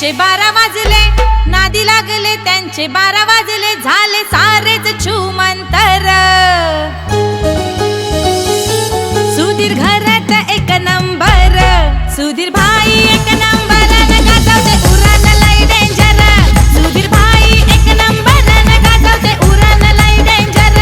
त्यांचे बारा वाजले नादी लागले त्यांचे बारा वाजले झाले सारेच छुमंतर. सुधीर घरात एक नंबर सुधीर भाई एक नंबर गाजवते उरण लय डेंजर सुधीर भाई एक नंबर गाजवते उरण लय डेंजर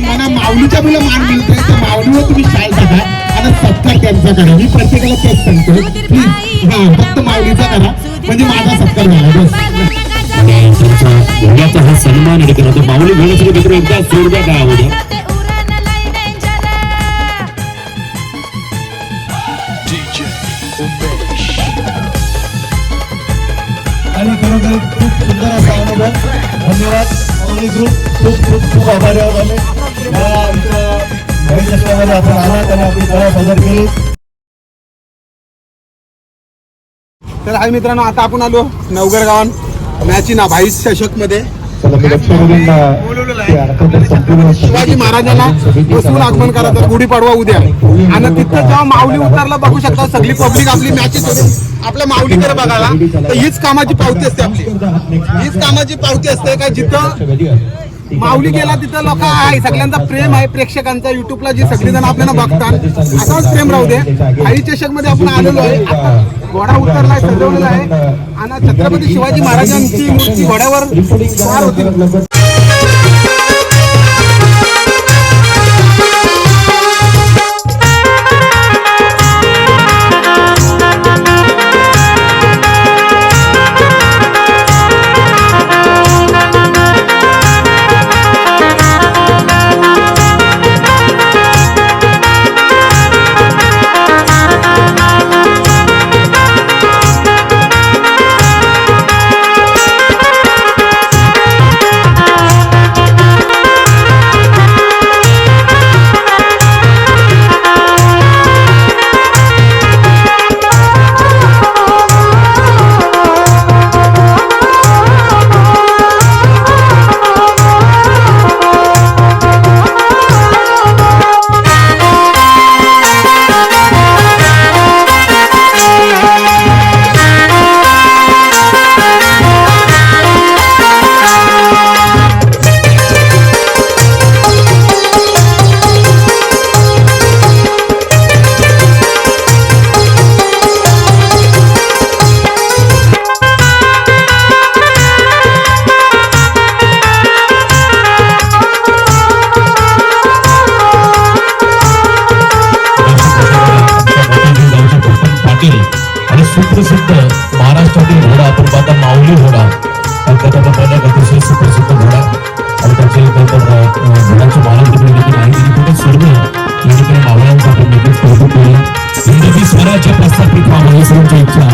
मला माऊलीच्या मुलं मान मिळतोय त्या माऊलीवर तुम्ही शाल टाका. आणि सत्कार त्यांचा करा. मी प्रत्येकाला तेच सांगतो. प्लीज. हा फक्त माऊलीचा करा. म्हणजे माझा सत्कार झाला. बस. हा सन्मान माऊली घोड्यासाठी मित्र एकदा. आणि खरोखर खूप सुंदर असा अनुभव. धन्यवाद माऊली ग्रुप. खूप खूप खूप आभारी आहोत आम्ही. आपण आपली कला सादर केली तर हाय मित्रांनो आता आपण आलो नवगड गावात मॅची ना भाई चषकमध्ये शिवाजी महाराजांना बसून आगमन करा तर गुढीपाडवा उद्या. आणि तिथं जेव्हा माऊली उतरला बघू शकता सगळी पब्लिक आपली मॅच सोडून आपल्या माऊलीकडे बघायला तर हीच कामाची पावती असते आपली. हीच कामाची पावती असते काय जिथं माऊली गेला तिथं लोक आहे. सगळ्यांचा प्रेम आहे प्रेक्षकांचा युट्यूबला जी सगळी जण आपल्याला बघतात. असाच प्रेम राहू दे. आई चषकमध्ये आपण आलेलो आहे. घोडा उतरलाय सजवलेला आहे. आणि छत्रपती शिवाजी महाराजांची मूर्ती घोड्यावर होती. महाराष्ट्रातील घोडा आपण पाहता माऊली घोडा. कलकत्याचा पहिला अतिशय सुप्रसिद्ध घोडा. आणि त्याचे नंतर घोड्याचे मालक तिकडे देखील आहे. तिथे कुठे सोडलं या ठिकाणी मावळ्यांचा नक्कीच कौतुक केलं हिंदवी स्वराज्य प्रस्थापित व्हावं ही इच्छा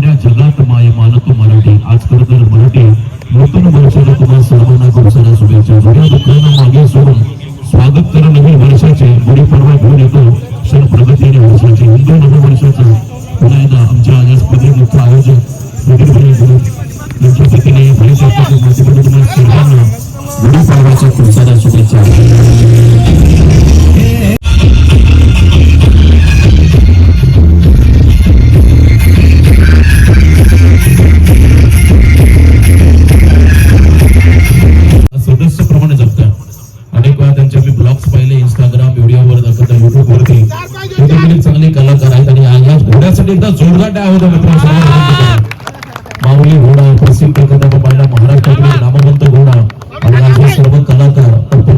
एवढ्या जगात माय मानक मराठी. आज खरं तर मराठी नूतन वर्षाला तुम्हाला सर्वांना खूप साऱ्या शुभेच्छा. जुन्या दुःखांना मागे सोडून एकदा जोरदार टाळ्या होत्या मित्रांनो सर्वांना विनंती करतो. माऊली घोडा प्रसिद्ध कथा पाहिला महाराष्ट्रातील नामवंत घोडा आणि सर्व कलाकार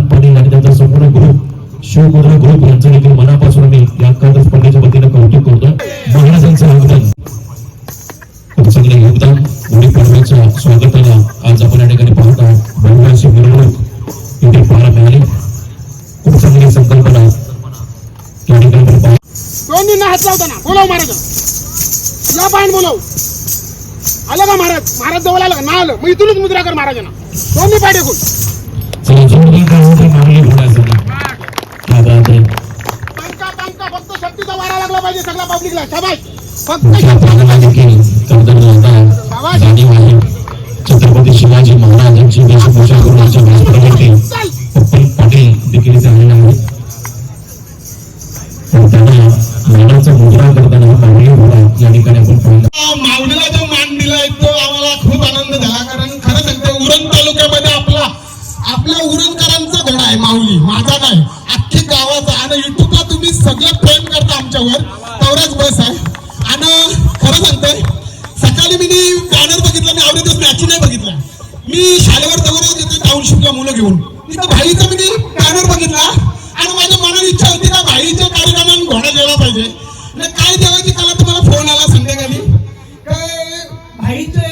पाटील आणि त्यांचा संपूर्ण ग्रुप शिवगुरु ग्रुप यांचं देखील मनापासून मी या काँग्रेस महाराज या पायन बोलाव आलं का महाराज? महाराज जवळ आलं का? ना आलं. मग इथूनच मुद्रा कर महाराजांना दोन्ही पाय टेकून. पंका पंका फक्त शक्तीचा वारा लागला पाहिजे सगळ्या पब्लिकला. शाबाश फक्त छत्रपती शिवाजी महाराजांची वेशभूषा पाटील देखील आलेले करता तेवढाच बस आहे. आणि खरं सांगतोय सकाळी मी बॅनर बघितला मी आवडत मॅच नाही बघितला. मी शाळेवर दगड घेतो टाउनशिपला मुलं घेऊन. तिथं भाईचा मी बॅनर बघितला आणि माझ्या मनात इच्छा होती का भाईच्या कार्यक्रमात घोडा गेला पाहिजे. काय देवाची कला तुम्हाला फोन आला संध्याकाळी? काय भाईचे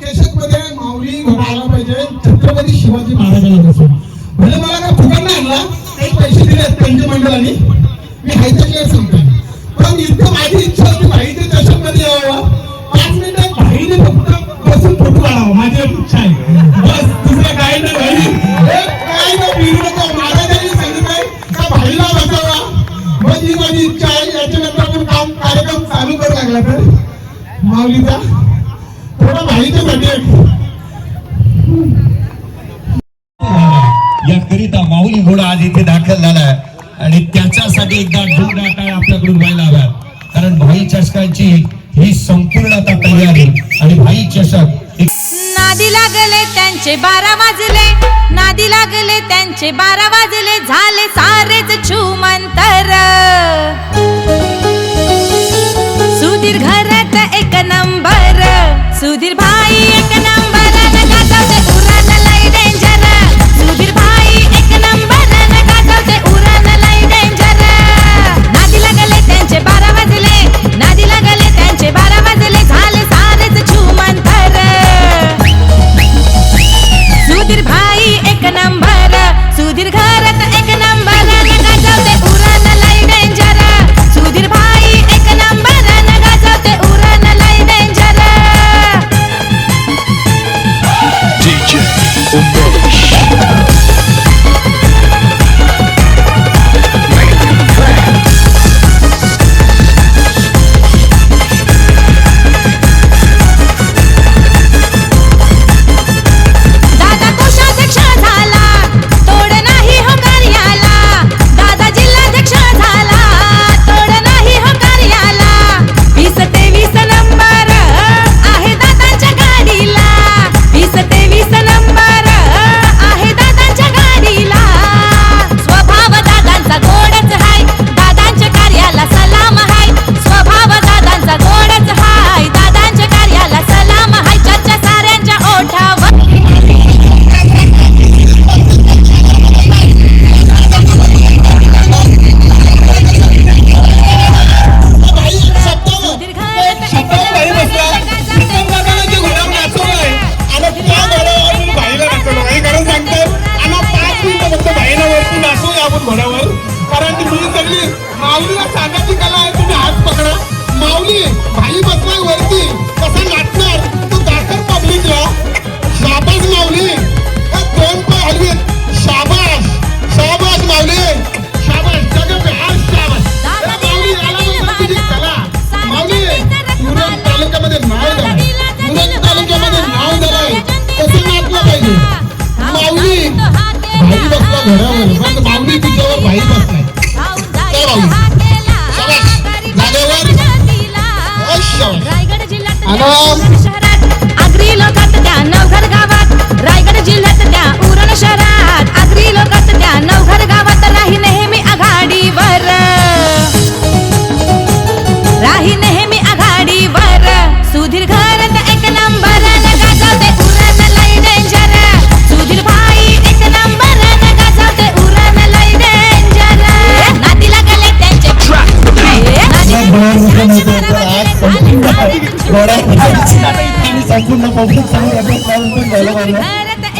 केशक माऊली घोडा आला पाहिजे. छत्रपती शिवाजी महाराजांना बसून म्हणजे मला काय फुकट नाही आणला काही पैसे दिले आहेत त्यांच्या मंडळाने. मी हायचा क्लिअर सांगतोय पण इतकं माझी इच्छा होती भाईच्या चषकमध्ये यावं. पाच मिनिटं भाईने फक्त बसून फोटो काढावा. माझी इच्छा आहे. बस दुसरं काय नाही भाई एक काय ना फिरू नको महाराजांनी सांगितलंय का भाईला बसावा? मग ही माझी इच्छा आहे याच्यानंतर आपण काम कार्यक्रम चालू करू लागला. तर माऊलीचा. थोडा माहितीसाठी चषकाची ही संपूर्णता तयारी आणि भाई चषक नादी लागले त्यांचे बारा वाजले. नादी लागले त्यांचे बारा वाजले. झाले सारेच छुमंतर. सुधीर घरात एक नंबर. सुधीर भाई एक नंबर. कारण ती मुली सगळी माऊलीला सांगायची कला आहे तुम्ही हात पकडा. माऊली भाई बसवाय वरती कसं नाटणं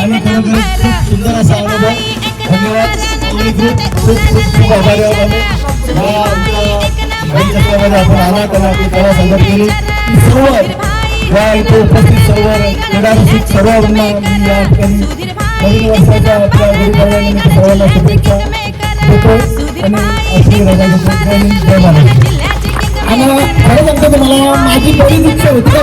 आणि खरोखर खूप सुंदर असा अनुभव. धन्यवाद. ग्रुप खूप खूप खूप आभारी आहोत. आम्ही या आमच्या भाई चक्रामध्ये आपण आला त्याला आपली कला सादर केली. सर्व या इथे उपस्थित सर्व क्रीडा रसिक सर्वांना मी या ठिकाणी नवीन वर्षाच्या आपल्या गुढीपाडव्यानिमित्त सर्वांना शुभेच्छा देतो. आणि अशी रजा घेतो जय हिंद जय महाराष्ट्र आणि खरं सांगतो तुम्हाला माझी बरीच इच्छा होती का?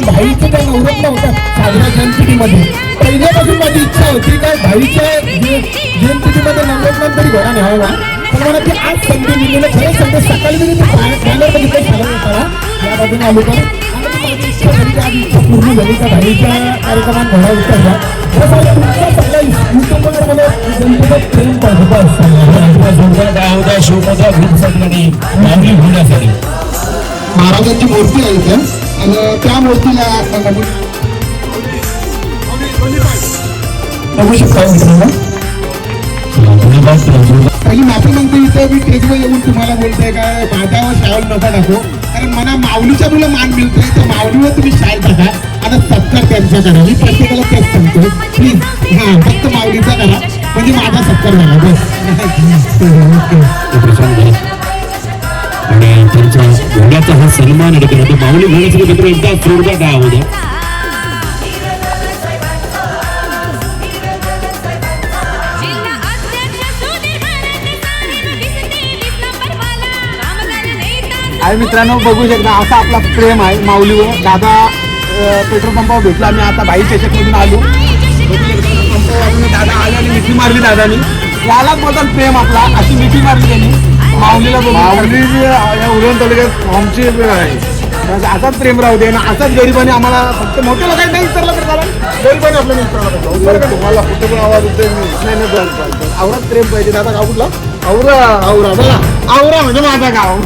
कारण भाईचे त्या नवरत्न होतात साजरा जयंतीमध्ये. पहिल्यापासून माझी इच्छा होती का भाईच्या जयंतीमध्ये नवरत्न तरी घोडा न्यावा पण मला ती आज संधी मिळलेलं खरंच सांगतो सकाळी मी ते बॅनर बघितलं साडे होताना या बाजूने आलो तर. आणि ती माझी इच्छा झाली की आज इच्छा पूर्ण झाली का भाईच्या कार्यक्रमात घोडा उतरला काय होता महाराजांची मूर्ती आहे आणि त्या मूर्तीला बघू शकता काही माफी मागतो इथं मी टेजवर येऊन तुम्हाला बोलतोय का? माझ्यावर शाल नका टाकू. कारण मला माऊलीच्या मुलं मान मिळतोय तर माऊलीवर तुम्ही शाल टाका आता सत्कार त्यांचा करा. मी प्रत्येकाला तेच सांगतो. प्लीज हा फक्त माऊलीचा करा. म्हणजे माझा सत्कार झाला. बस. आणि त्यांच्या घोड्याचा हा सन्मान आणि करतो माऊली घोड्याचे मित्र एकदा जोरदार काय होता जिल्हा आणि मित्रांनो बघू शकता असा आपला प्रेम आहे माऊलीवर. दादा पेट्रोल पंपावर भेटला. आम्ही आता बाई चषकमधून आलो. दादा आले आणि मिठी मारली दादानी. यालाच बोलतात प्रेम आपला. अशी मिठी मारली त्यांनी. माऊलीला माऊली या उरण तालुक्यात आमची आहे. असाच प्रेम राहू दे ना असाच गरिबाने आम्हाला फक्त मोठ्या लोकांनी नाही विचारलं तर चालेल. गरिबाने आपल्या मित्राला तुम्हाला कुठे पण आवाज होते नाही नाही बरं, बरं, बरं. आवरात प्रेम पाहिजे. दादा गाव कुठला? औरा औरा बघा. औरा म्हणजे माझा गाव.